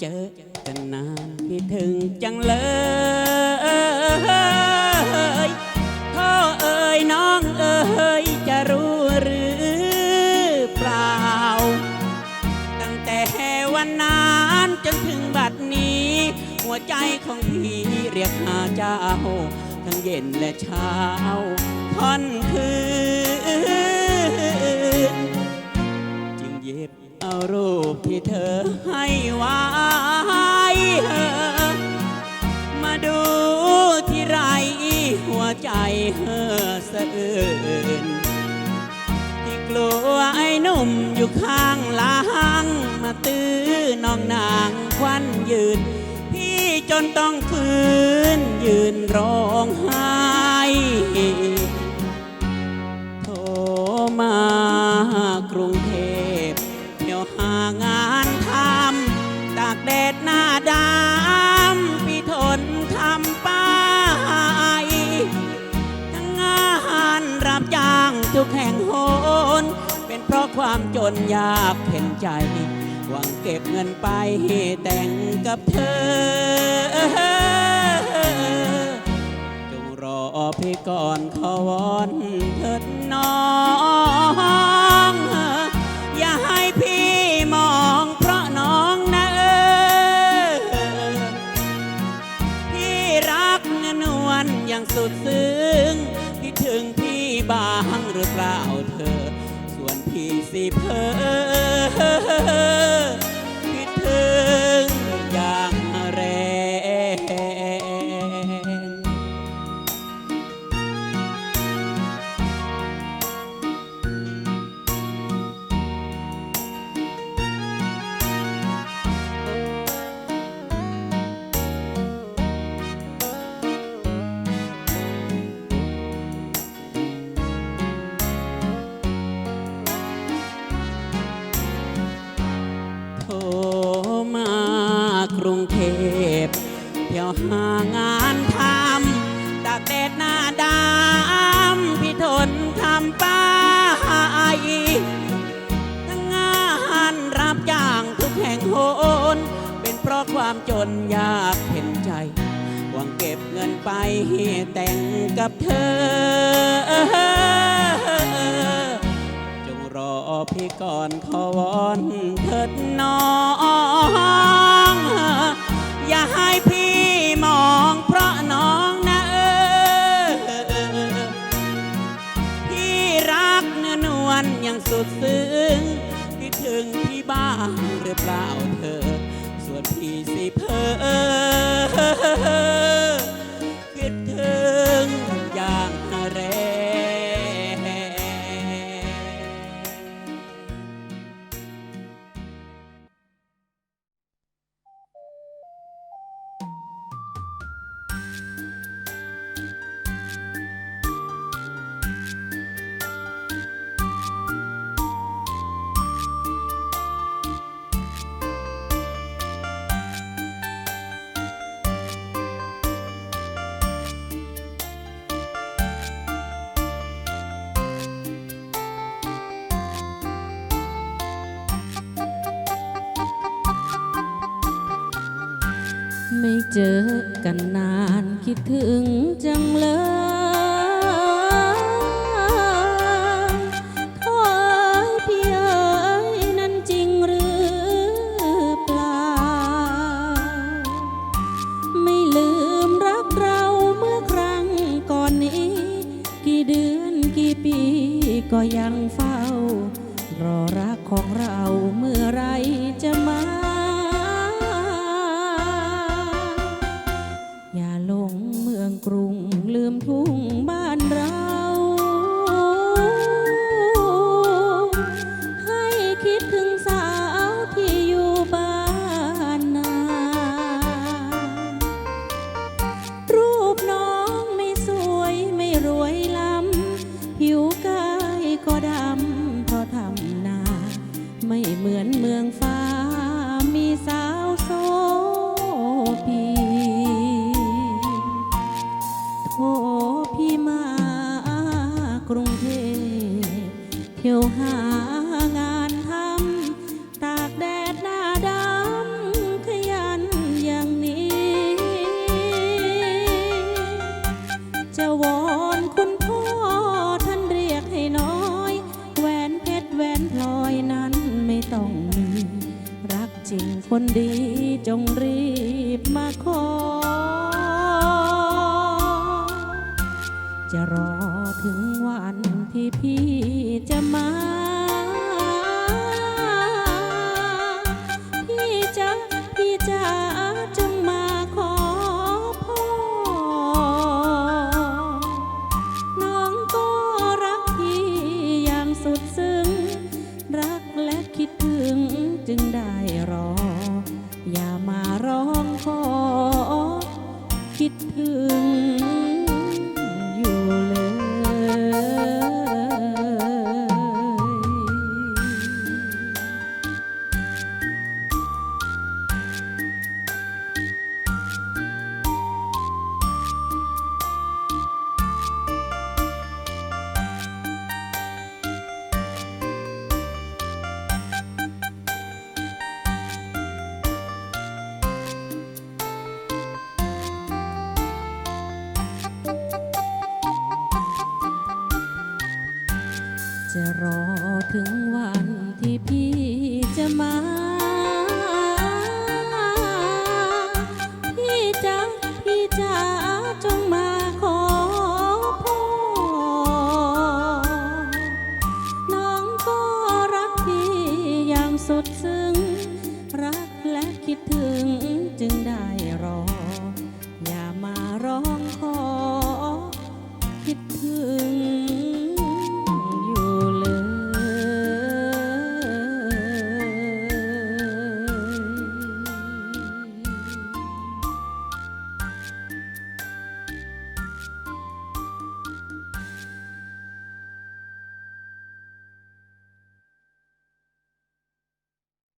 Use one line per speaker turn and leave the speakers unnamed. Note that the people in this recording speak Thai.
เจอกันนานคิดถึงจังเลยพ่อเอ่ยน้องเอ่ยจะรู้หรือเปล่า ตั้งแต่วันนั้นจนถึงบัดนี้ หัวใจของพี่เรียกหาเจ้า ทั้งเย็นและเช้าค่อนคืนจึงหยิบ เอารูปที่เธอให้ไว้มาดูที่ไรหัวใจเห่อสะอื้นที่กลัวไอ้หนุ่มอยู่ข้างหลังมาตื้อน้องนางควันยืน พี่จนต้องฝืนยืนร้องไห้ำตากแดหน้าดำพี่ทนทำไปทั้งงานรับจ้างทุกแห่งโหนเป็นเพราะความจนยากเข็นใจ หวังเก็บเงินไปแต่งกับเธอ จงรอพี่ก่อนขอวอนเถิดน้อง พี่สิเพอ ไปทั้งงานรับจ้างทุกแห่งโหนเป็นเพราะความจนยากเห็นใจ หวังเก็บเงินไปแต่งกับเธอ จงรอพี่ก่อนขอวอนเถิดน้อง มันยังสุดซึ้งคิดถึงพี่บ้างหรือเปล่าเธอ ส่วนพี่สิเพอคิดถึงอย่าง
เจอกันนานคิดถึงจังเลยขอพี่เอ๋ยนั้นจริงหรือเปล่า ไม่ลืมรักเราเมื่อครั้งก่อนนี้ กี่เดือนกี่ปีก็ยังเฝ้ รุงลืมทุ่งบ้านเรา Oh. คิดถึง จะรอถึงวันที่พี่จะมา พี่จะพี่จะจงมาขอพ่อน้องก็รักพี่อย่างสุดซึ้ง รักและคิดถึง